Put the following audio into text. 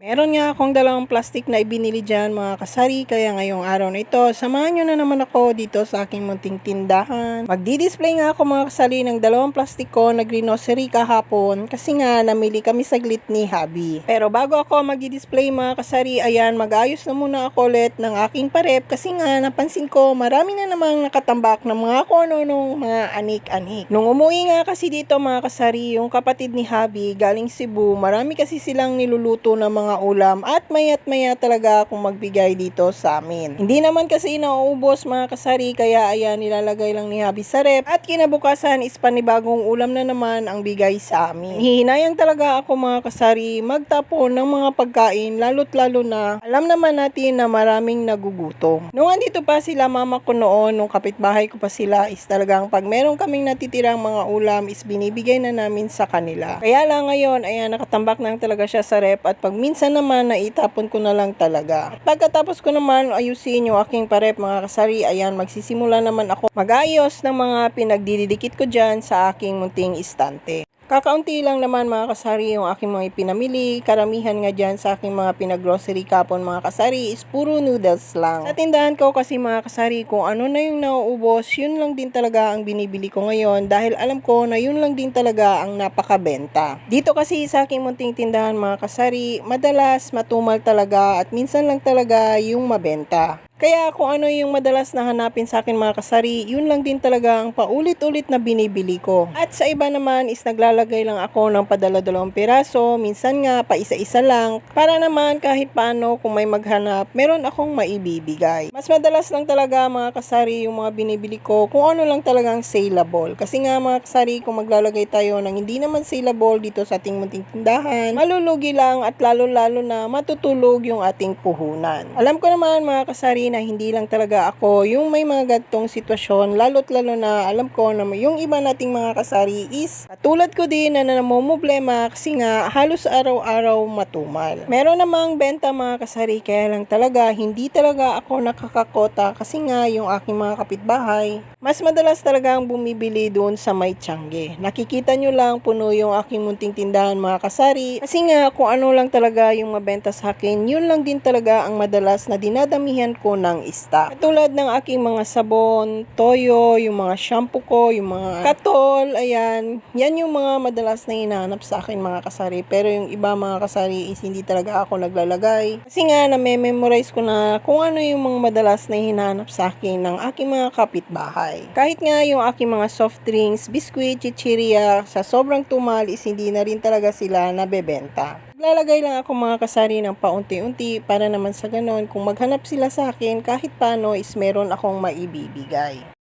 Meron nga akong dalawang plastic na ibinili dyan mga kasari kaya ngayong araw na ito samahan nyo na naman ako dito sa aking munting tindahan. Magdi-display nga ako mga kasari ng dalawang plastic ko na greenossery kahapon kasi nga namili kami saglit ni Habi. Pero bago ako magdi-display mga kasari ayan mag-ayos na muna ako ulit ng aking parep kasi nga napansin ko marami na namang nakatambak ng mga kono nung mga anik-anik. Nung umuwi nga kasi dito mga kasari yung kapatid ni Habi galing Cebu marami kasi silang niluluto na mga ulam at mayat maya talaga akong magbigay dito sa amin. Hindi naman kasi nauubos mga kasari kaya ayan nilalagay lang ni Habi sa rep at kinabukasan is panibagong ulam na naman ang bigay sa amin. Hihinayang talaga ako mga kasari magtapon ng mga pagkain lalo't lalo na alam naman natin na maraming nagugutom. Nung andito pa sila mama ko noon, nung kapitbahay ko pa sila is talagang pag meron kaming natitirang mga ulam is binibigay na namin sa kanila. Kaya lang ngayon ayan nakatambak lang talaga siya sa rep at pag minsan naman naitapon ko na lang talaga. At pagkatapos ko naman ayusin yung aking parep mga kasari, ayan magsisimula naman ako magayos ng mga pinagdidikit ko dyan sa aking munting istante. Kakaunti lang naman mga kasari yung aking mga ipinamili. Karamihan nga dyan sa aking mga pinaggrocery kapon mga kasari is puro noodles lang. Sa tindahan ko kasi mga kasari kung ano na yung nauubos, yun lang din talaga ang binibili ko ngayon dahil alam ko na yun lang din talaga ang napakabenta. Dito kasi sa aking munting tindahan mga kasari, madalas matumal talaga at minsan lang talaga yung mabenta. Kaya kung ano yung madalas na hanapin sa akin mga kasari, yun lang din talaga ang paulit-ulit na binibili ko. At sa iba naman is naglalagay lang ako ng padala-dalawang piraso, minsan nga pa isa-isa lang, para naman kahit paano kung may maghanap, meron akong maibibigay. Mas madalas lang talaga mga kasari yung mga binibili ko kung ano lang talagang saleable. Kasi nga mga kasari, kung maglalagay tayo ng hindi naman saleable dito sa ating munting tindahan, malulugi lang at lalo-lalo na matutulog yung ating puhunan. Alam ko naman mga kasari na hindi lang talaga ako yung may mga gantong sitwasyon, lalo't lalo na alam ko na yung iba nating mga kasari is katulad ko din na namumblema kasi nga halos araw-araw matumal. Meron namang benta mga kasari kaya lang talaga hindi talaga ako nakakakota kasi nga yung aking mga kapitbahay mas madalas talaga ang bumibili doon sa may tiyangge. Nakikita nyo lang puno yung aking munting tindahan mga kasari kasi nga kung ano lang talaga yung mabenta sa akin yun lang din talaga ang madalas na dinadamihan ko ng stock. Katulad ng aking mga sabon, toyo, yung mga shampoo ko, yung mga katol, ayan. Yan yung mga madalas na hinahanap sa akin mga kasari. Pero yung iba mga kasari is hindi talaga ako naglalagay. Kasi nga na-memorize ko na kung ano yung mga madalas na hinahanap sa akin ng aking mga kapitbahay. Kahit nga yung aking mga soft drinks, biskuit, chichiria, sa sobrang tumal is hindi na rin talaga sila nabebenta. Lalagay lang ako mga kasari ng paunti-unti para naman sa ganon kung maghanap sila sa akin kahit paano is meron akong maibibigay.